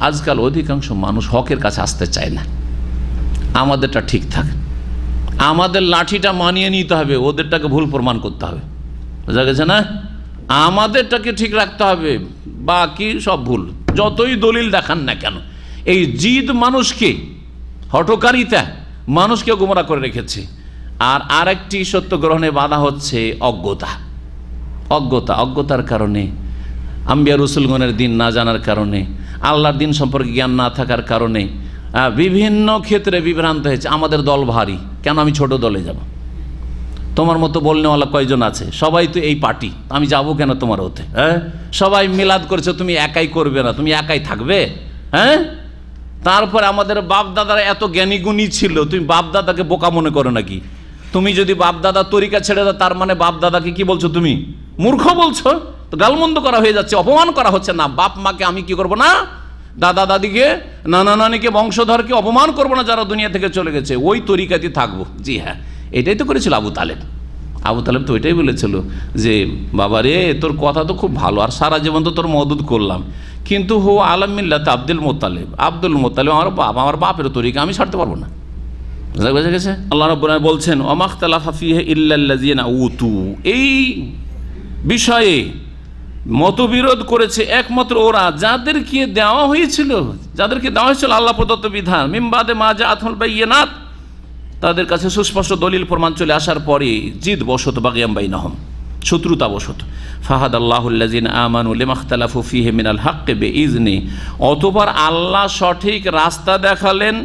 আজকাল অধিকাংশ মানুষ হকের কাছে আসতে চায় না। আমাদেরটা ঠিক থাক। আমাদের লাঠিটা মানিয়ে নিতে হবে, ওদেরটাকে ভুল প্রমাণ করতে হবে। বোঝা গেছে না? আমাদেরটাকে ঠিক রাখতে হবে, বাকি সব ভুল। যতই দলিল দেখান না কেন, এই জিদ মানুষকে হটকারিতা মানুষকে গুমরা করে রেখেছে। আর আরেকটি সত্য গ্রহণে বাধা হচ্ছে অজ্ঞতা। অজ্ঞতা, অজ্ঞতার কারণে, আম্বিয়া রসুলগণের দিন না জানার কারণে আল্লাহর দিন সম্পর্কে জ্ঞান না থাকার কারণে বিভিন্ন ক্ষেত্রে বিভ্রান্ত হয়েছে। আমাদের দল ভারী। কেন আমি ছোট দলে যাব? তোমার মতো বলনেওয়ালা কয়জন আছে? সবাই তো এই পার্টি। আমি যাব কেন তোমার হতে হ্যাঁ? সবাই মিলাদ করেছে, তুমি একাই করবে না। তুমি একাই থাকবে? হ্যাঁ? তারপরে আমাদের বাপ দাদারা এত জ্ঞানী গুণী ছিল, তুমি বাপ দাদাকে বোকা মনে করো নাকি? তুমি যদি বাপ দাদা তরিকা ছেড়ে দাও, তার মানে বাপ দাদাকে কি বলছো তুমি? মূর্খ বলছো? গালমন্দ করা হয়ে যাচ্ছে, অপমান করা হচ্ছে না। বাপ মাকে আমি কি করব না? দাদা দাদিকে, নানা নানিকে, বংশধরকে অপমান করব না যারা দুনিয়া থেকে চলে গেছে। ওই তরিকাতে থাকব। জি হ্যাঁ এটাই তো করেছিল আবু তালেব। আবু তালেব তো এটাই বলেছিল যে বাবা রে তোর কথা তো খুব ভালো, আর সারা জীবন তো তোর মদত করলাম। কিন্তু হো আলমিল্লাত আব্দুল মোতালেব আব্দুল মোতালেব আমার বাপ, আমার বাপের তরিকা আমি ছাড়তে পারব না। বুঝা গেছে? আল্লাহ রব্বুল বলছেন অমাখতালা হাফিহে ইল্লাল্লাজিনা উতু। এই বিষয়ে মতবিরোধ করেছে একমাত্র ওরা, যাদেরকে দেওয়া হয়েছিল, যাদেরকে দেওয়া হয়েছিল আল্লাহ প্রদত্ত বিধান মিমবাদে মা মাজা আথল বাইয়েনাথ তাদের কাছে সুস্পষ্ট দলিল প্রমাণ চলে আসার পরে জিদ বসত, বাগিয়াম বাইনাহম, শত্রুতা বসত। ফাহাদ আল্লাহুল্লাজিন আমানু লেমাখতালাফু ফিহে মিনাল হাক্কে বে ইজনি অতবার আল্লাহ সঠিক রাস্তা দেখালেন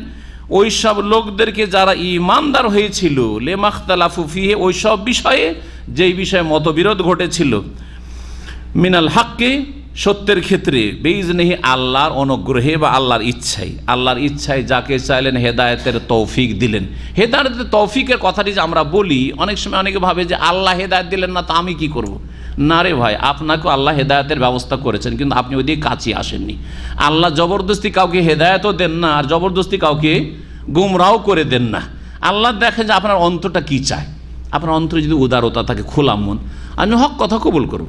ওই সব লোকদেরকে যারা ইমানদার হয়েছিল লেমাখতালাফু ফিহে ওই সব বিষয়ে যেই বিষয়ে মতবিরোধ ঘটেছিল মিনাল হাক্কে, সত্যের ক্ষেত্রে বেইজ নেহি আল্লাহর অনুগ্রহে বা আল্লাহর ইচ্ছাই আল্লাহর ইচ্ছায় যাকে চাইলেন হেদায়েতের তৌফিক দিলেন। হেদায়েতের তৌফিকের কথাটি যে আমরা বলি, অনেক সময় অনেকে ভাবে যে আল্লাহ হেদায়ত দিলেন না, তা আমি কি করব। না রে ভাই, আপনাকেও আল্লাহ হেদায়েতের ব্যবস্থা করেছেন, কিন্তু আপনি ওই ওইদিকে কাছে আসেননি। আল্লাহ জবরদস্তি কাউকে হেদায়তও দেন না, আর জবরদস্তি কাউকে গুমরাও করে দেন না। আল্লাহ দেখেন যে আপনার অন্তটা কি চায়। আপনার অন্তরে যদি উদারতা থাকে, খোলা মন, আমি হক কথা কবুল করব।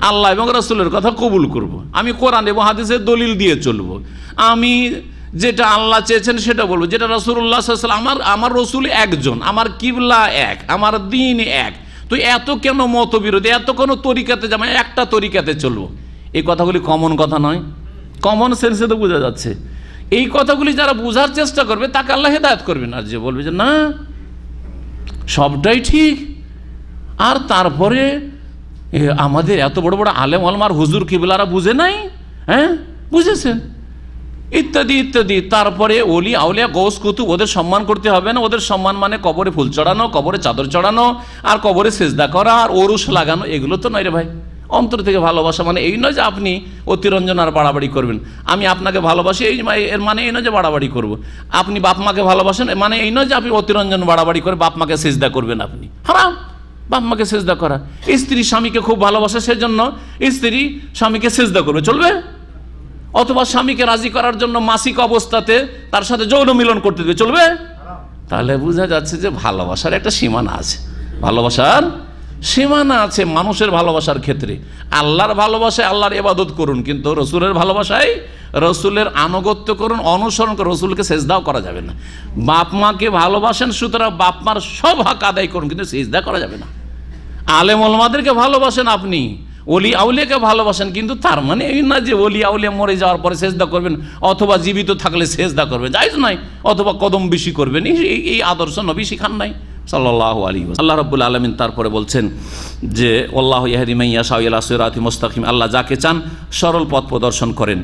আল্লাহ এবং রসুলের কথা কবুল করব। আমি কোরআন এবং হাদিসের দলিল দিয়ে চলব। আমি যেটা আল্লাহ চেয়েছেন সেটা বলব। যেটা রসুল্লাহ আমার আমার রসুল একজন, আমার কিবলা এক, আমার দিন এক। তো এত কেন মতবিরোধী, এত কোনো তরিকাতে যাব একটা তরিকাতে চলবো। এই কথাগুলি কমন কথা নয়। কমন সেন্সে তো বোঝা যাচ্ছে। এই কথাগুলি যারা বোঝার চেষ্টা করবে, তাকে আল্লাহ হেদায়ত করবেন। আর যে বলবে যে, না সবটাই ঠিক। আর তারপরে আমাদের এত বড় বড় আলেম আলমার হুজুর কিবলারা বুঝে নাই? হ্যাঁ? বুঝেছেন? ইত্যাদি ইত্যাদি। তারপরে ওলি, আউলিয়া গৌস কুতু ওদের সম্মান করতে হবে না। ওদের সম্মান মানে কবরে ফুল চড়ানো, কবরে চাদর চড়ানো, আর কবরে সেজদা করা, আর ওরুস লাগানো, এগুলো তো নয় রে ভাই। অন্তর থেকে ভালোবাসা মানে এই নয় যে আপনি অতিরঞ্জন আর বাড়াবাড়ি করবেন। আমি আপনাকে ভালোবাসি এই এর মানে এই নয় যে বাড়াবাড়ি করব। আপনি বাপ মাকে ভালোবাসেন মানে এই নয় যে আপনি অতিরঞ্জন বাড়াবাড়ি করে বাপ মাকে সেজদা করবেন আপনি। হারাম! বাপ মাকে সেজদা করা। স্ত্রী স্বামীকে খুব ভালোবাসে সেজন্য স্ত্রী স্বামীকে সেজদা করবে। চলবে? অথবা স্বামীকে রাজি করার জন্য মাসিক অবস্থাতে তার সাথে যৌন মিলন করতে দেবে। চলবে? তাহলে বোঝা যাচ্ছে যে ভালোবাসার একটা সীমানা আছে। ভালোবাসার সীমানা আছে মানুষের ভালোবাসার ক্ষেত্রে। আল্লাহর ভালোবাসায় আল্লাহর এবাদত করুন, কিন্তু রসুলের ভালোবাসায় রসুলের আনুগত্য করুন, অনুসরণ করুন, রসুলকে সেজদাও করা যাবে না। বাপ মাকে ভালোবাসেন, সুতরাং বাপ মার সব হক আদায় করুন, কিন্তু সেজদা করা যাবে না। আলেম ওলমাদেরকে ভালোবাসেন আপনি অলি আউলিয়াকে ভালোবাসেন, কিন্তু তার মানে এই না যে অলি আউলিয়া মরে যাওয়ার পরে সেজদা করবেন, অথবা জীবিত থাকলে সেজদা করবেন যাইজ নাই, অথবা কদম বেশি করবেন এই আদর্শ নবী শিখান নাই। সাল্লাহ আলী আল্লাহ রব্বুল আলমিন তারপরে বলছেন যে, আল্লাহ ইয়াহদিমাইয়া সাউলা সৈরাতি মোস্তাকিম, আল্লাহ যাকে চান সরল পথ প্রদর্শন করেন।